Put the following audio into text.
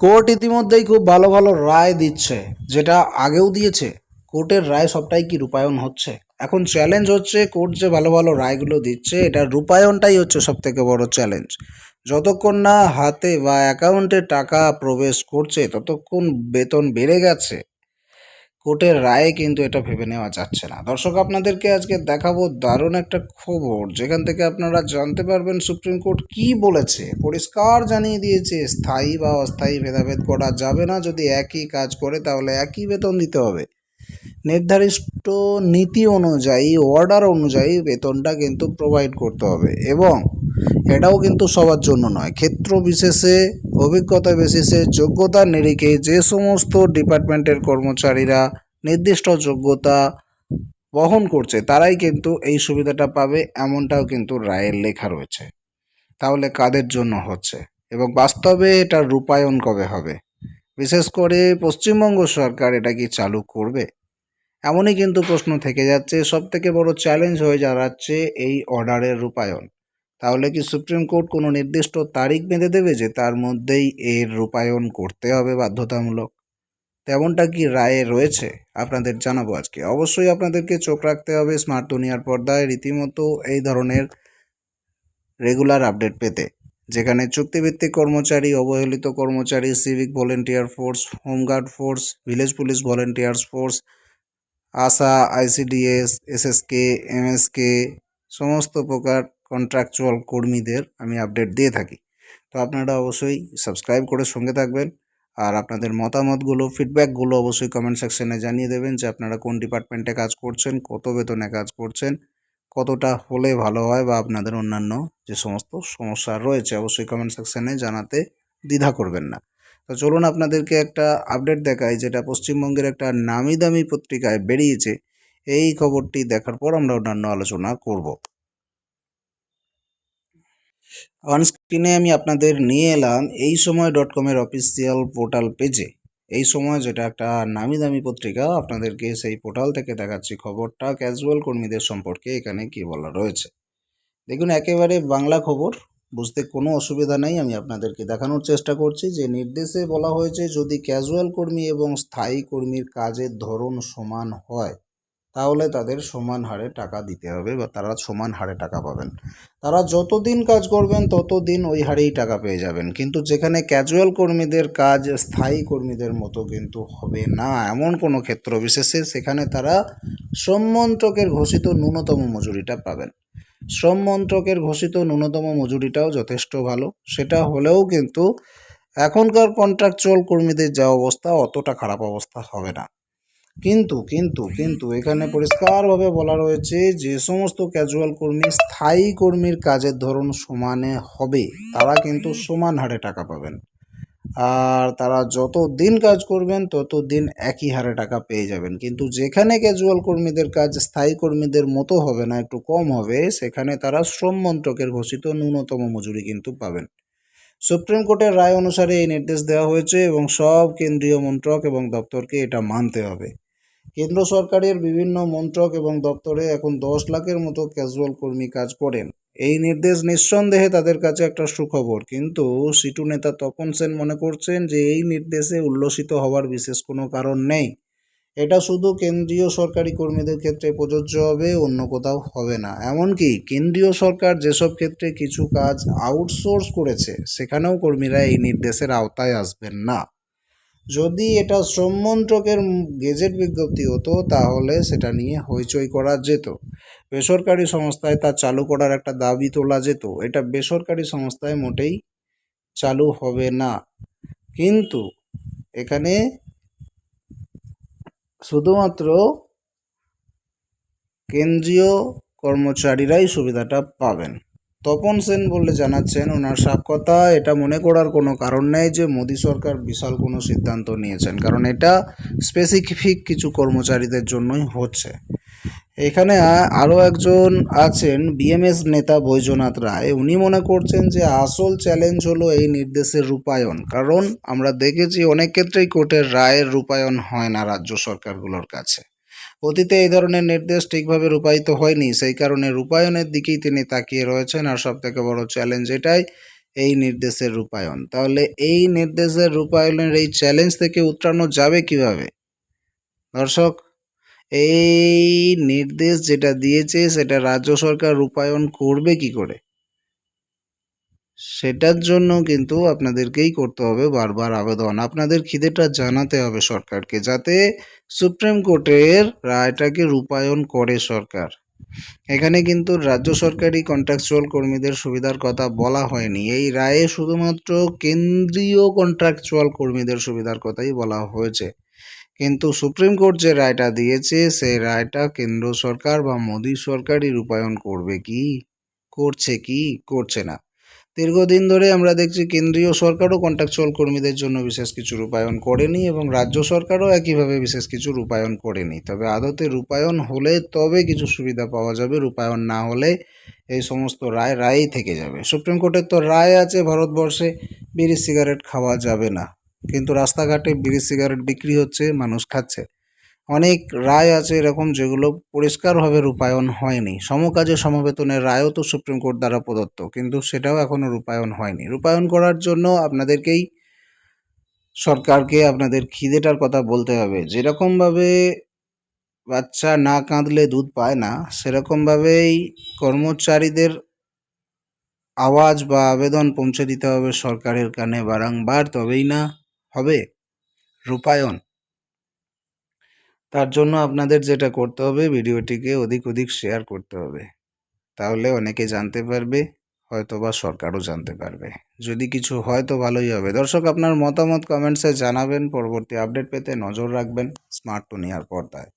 Court ইতিমধ্যেই খুব ভালো ভালো রায় দিচ্ছে, যেটা আগেও দিয়েছে। কোর্টের রায় সবটাই কি রূপায়ণ হচ্ছে? এখন চ্যালেঞ্জ হচ্ছে কোর্ট যে ভালো ভালো রায়গুলো দিচ্ছে, এটা রূপায়ণটাই হচ্ছে সব থেকে বড় চ্যালেঞ্জ যতক্ষণ না হাতে বা অ্যাকাউন্টে টাকা প্রবেশ করছে, ততক্ষণ বেতন বেড়ে গেছে। কোর্টের রায়ে কিন্তু এটা ভেবে নেওয়া যাচ্ছে না। দর্শক, আপনাদেরকে আজকে দেখাবো দারুণ একটা খবর, যেখান থেকে আপনারা জানতে পারবেন সুপ্রিম কোর্ট কি বলেছে। পরিষ্কার জানিয়ে দিয়েছে, স্থায়ী বা অস্থায়ী ভেদাভেদ করা যাবে না, যদি একই কাজ করে তাহলে একই বেতন দিতে হবে। নির্ধারিত নীতি অনুযায়ী অর্ডার অনুযায়ী বেতনটা কিন্তু প্রোভাইড করতে হবে এবং এটাও কিন্তু সবার জন্য নয়। ক্ষেত্র বিশেষে, অভিজ্ঞতা বিশেষে, যোগ্যতার নিরিখে যে সমস্ত ডিপার্টমেন্টের কর্মচারীরা নির্দিষ্ট যোগ্যতা বহন করছে, তারাই কিন্তু এই সুবিধাটা পাবে, এমনটাও কিন্তু রায়ের লেখা রয়েছে। তাহলে কাদের জন্য হচ্ছে? এবং বাস্তবে এটার রূপায়ণ কবে হবে? বিশেষ করে পশ্চিমবঙ্গ সরকার এটা কি চালু করবে? এমনই কিন্তু প্রশ্ন থেকে যাচ্ছে সব থেকে বড় চ্যালেঞ্জ হয়ে দাঁড়াচ্ছে এই অর্ডারের রূপায়ণ। তাহলে কি সুপ্রিম কোর্ট কোনো নির্দিষ্ট তারিখ বেঁধে দেবে যে তার মধ্যেই এর রূপায়ণ করতে হবে বাধ্যতামূলক? তেমনটা কি রায়ে রয়েছে? আপনাদের জানাব আজকে। অবশ্যই আপনাদেরকে চোখ রাখতে হবে স্মার্ট দুনিয়ার পর্দায় রীতিমতো এই ধরনের রেগুলার আপডেট পেতে, যেখানে চুক্তিভিত্তিক কর্মচারী, অবহেলিত কর্মচারী, civic volunteer force, home guard force, village police volunteers force, ASHA, ICDS, SSK, MSK, সমস্ত প্রকার কন্ট্রাকচুয়াল কর্মীদের আমি আপডেট দিয়ে থাকি। তো আপনারা অবশ্যই সাবস্ক্রাইব করে সঙ্গে থাকবেন আর আপনাদের মতামতগুলো ফিডব্যাকগুলো অবশ্যই কমেন্ট সেকশনে জানিয়ে দেবেন যে আপনারা কোন ডিপার্টমেন্টে কাজ করছেন, কত বেতনে কাজ করছেন, কতটা হলে ভালো হয় বা আপনাদের অন্যান্য যে সমস্ত সমস্যা রয়েছে অবশ্যই কমেন্ট সেকশনে জানাতে দ্বিধা করবেন না। তো চলুন আপনাদেরকে একটা আপডেট দেখাই যেটা পশ্চিমবঙ্গের একটা নামি দামি পত্রিকায় বেরিয়েছে। এই খবরটি দেখার পর আমরা অন্যান্য আলোচনা করব। অন স্ক্রিনে আমি আপনাদের নিয়ে এলাম এই সময় ডট কমের অফিসিয়াল পোর্টাল পেজে এই সময় যেটা একটা নামি দামি পত্রিকা, আপনাদেরকে সেই পোর্টাল থেকে দেখাচ্ছি খবরটা ক্যাজুয়াল কর্মীদের সম্পর্কে, এখানে কি বলা রয়েছে। দেখুন, একেবারে বাংলা খবর, বুঝতে কোনো অসুবিধা নেই, আমি আপনাদেরকে দেখানোর চেষ্টা করছি। যে নির্দেশে বলা হয়েছে, যদি ক্যাজুয়াল কর্মী এবং স্থায়ী কর্মীর কাজের ধরন সমান হয় তাহলে তাদের সমান হারে টাকা দিতে হবে বা তারা সমান হারে টাকা পাবেন। তারা যতদিন কাজ করবেন, ততদিন ওই হারেই টাকা পেয়ে যাবেন। কিন্তু যেখানে ক্যাজুয়াল কর্মীদের কাজ, স্থায়ী কর্মীদের মতো কিন্তু হবে না এমন কোনো ক্ষেত্র বিশেষে, সেখানে তারা শ্রম মন্ত্রকের ঘোষিত ন্যূনতম মজুরিটা পাবেন। শ্রম মন্ত্রকের ঘোষিত ন্যূনতম মজুরিটাও যথেষ্ট ভালো। সেটা হলেও কিন্তু এখনকার কন্ট্রাকচুয়াল কর্মীদের যা অবস্থা, অতটা খারাপ অবস্থা হবে না। কিন্তু কিন্তু কিন্তু এখানে পরিষ্কারভাবে বলা রয়েছে যে সমস্ত ক্যাজুয়াল কর্মী স্থায়ী কর্মীর কাজের ধরন সমানে হবে। তারা কিন্তু সমান হারে টাকা পাবেন। আর তারা যত দিন কাজ করবেন, তত দিন একই হারে টাকা পেয়ে যাবেন। কিন্তু যেখানে ক্যাজুয়াল কর্মীদের কাজ স্থায়ী কর্মীদের মতো হবে না, একটু কম হবে, সেখানে তারা শ্রম মন্ত্রকের ঘোষিত ন্যূনতম মজুরি কিন্তু পাবেন। সুপ্রিম কোর্টের রায় অনুসারে এই নির্দেশ দেওয়া হয়েছে এবং সব কেন্দ্রীয় মন্ত্রক এবং দপ্তরকে এটা মানতে হবে। কেন্দ্র সরকারের বিভিন্ন মন্ত্রক এবং দপ্তরে এখন দশ লাখের মতো ক্যাজুয়াল কর্মী কাজ করেন। এই নির্দেশ নিঃসন্দেহে তাদের কাছে একটা সুখবর, কিন্তু সিটু নেতা তপন সেন মনে করছেন যে এই নির্দেশে উল্লসিত হওয়ার বিশেষ কোনো কারণ নেই। এটা শুধু কেন্দ্রীয় সরকারি কর্মীদের ক্ষেত্রে প্রযোজ্য হবে, অন্য কোথাও হবে না। এমনকি কেন্দ্রীয় সরকার যেসব ক্ষেত্রে কিছু কাজ আউটসোর্স করেছে, সেখানেও কর্মীরা এই নির্দেশের আওতায় আসবেন না। যদি এটা শ্রম মন্ত্রকের গেজেট বিজ্ঞপ্তি হতো, তাহলে সেটা নিয়ে হইচই করা যেত। বেসরকারি সংস্থায় তা চালু করার একটা দাবি তোলা যেত। এটা বেসরকারি সংস্থায় মোটেই চালু হবে না। কিন্তু এখানে শুধুমাত্র কেন্দ্রীয় কর্মচারীরাই সুবিধাটা পাবেন। তপন সেন বলে জানাচ্ছেন, ওনার সাপ কথা এটা মনে করার কোনো কারণ নেই যে মোদী সরকার বিশাল কোনো সিদ্ধান্ত নিয়েছেন, কারণ এটা স্পেসিফিক কিছু কর্মচারীদের জন্যই হচ্ছে। এখানে আরও একজন আছেন বিএমএস নেতা বৈজনাথ রায়। উনি মনে করছেন যে আসল চ্যালেঞ্জ হলো এই নির্দেশের রূপায়ণ। কারণ আমরা দেখেছি অনেক ক্ষেত্রেই কোর্টের রায়ের রূপায়ণ হয় না রাজ্য সরকারগুলোর কাছে। অতীতে এই ধরনের নির্দেশ ঠিকভাবে রূপায়িত হয়নি। সেই কারণে রূপায়ণের দিকেই তিনি তাকিয়ে রয়েছেন। আর সব থেকে বড় চ্যালেঞ্জ এটাই এই নির্দেশের রূপায়ণ। তাহলে এই নির্দেশের রূপায়ণের এই চ্যালেঞ্জ থেকে উত্তরানো যাবে কীভাবে? দর্শক এই নির্দেশ যেটা দিয়েছে, সেটা রাজ্য সরকার রূপায়ণ করবে কি করে? সেটার জন্য কিন্তু আপনাদেরকেই করতে হবে বারবার আবেদন। আপনাদের খিদেটা জানাতে হবে সরকারকে যাতে সুপ্রিম কোর্টের রায়টাকে রূপায়ণ করে সরকার। এখানে কিন্তু রাজ্য সরকারি কন্ট্রাকচুয়াল কর্মীদের সুবিধার কথা বলা হয়নি। এই রায়ে শুধুমাত্র কেন্দ্রীয় কন্ট্রাকচুয়াল কর্মীদের সুবিধার কথাই বলা হয়েছে। কিন্তু সুপ্রিম কোর্ট যে রায়টা দিয়েছে সেই রায়টা কেন্দ্র সরকার বা মোদী সরকারই রূপায়ণ করবে কি? করছে কি? করছে না। দীর্ঘদিন ধরে আমরা দেখছি কেন্দ্রীয় সরকারও কন্ট্রাকচুয়াল কর্মীদের জন্য বিশেষ কিছু রূপায়ণ করেনি এবং রাজ্য সরকারও একইভাবে বিশেষ কিছু রূপায়ণ করেনি। তবে আদতে রূপায়ণ হলে তবে কিছু সুবিধা পাওয়া যাবে, রূপায়ণ না হলে এই সমস্ত রায়, রায়ই থেকে যাবে। সুপ্রিম কোর্টের তো রায় আছে ভারতবর্ষে, বিড়ি, সিগারেট খাওয়া যাবে না। কিন্তু রাস্তাঘাটে বিড়ি সিগারেট বিক্রি হচ্ছে, মানুষ খাচ্ছে। অনেক রায় আছে এরকম যেগুলো পরিষ্কারভাবে রূপায়ণ হয়নি। সমকাজে সমবেতনের রায়ও তো সুপ্রিম কোর্ট দ্বারা প্রদত্ত, কিন্তু সেটাও এখনও রূপায়ণ হয়নি। রূপায়ণ করার জন্য আপনাদেরকেই সরকারকে আপনাদের খিদেটার কথা বলতে হবে। যেরকমভাবে বাচ্চা না কাঁদলে দুধ পায় না, সেরকমভাবেই কর্মচারীদের আওয়াজ বা আবেদন পৌঁছে দিতে হবে সরকারের কানে বারংবার, তবেই না হবে? রূপায়ণ। তার জন্য আপনাদের যেটা করতে হবে, ভিডিওটিকে অধিক অধিক শেয়ার করতে হবে। তাহলে অনেকে জানতে পারবে হয়তো বা সরকারও জানতে পারবে। যদি কিছু হয় তো ভালোই হবে। দর্শক, আপনার মতামত কমেন্টসে জানাবেন। পরবর্তী আপডেট পেতে নজর রাখবেন। স্মার্ট টুনিয়ার পর্দায়।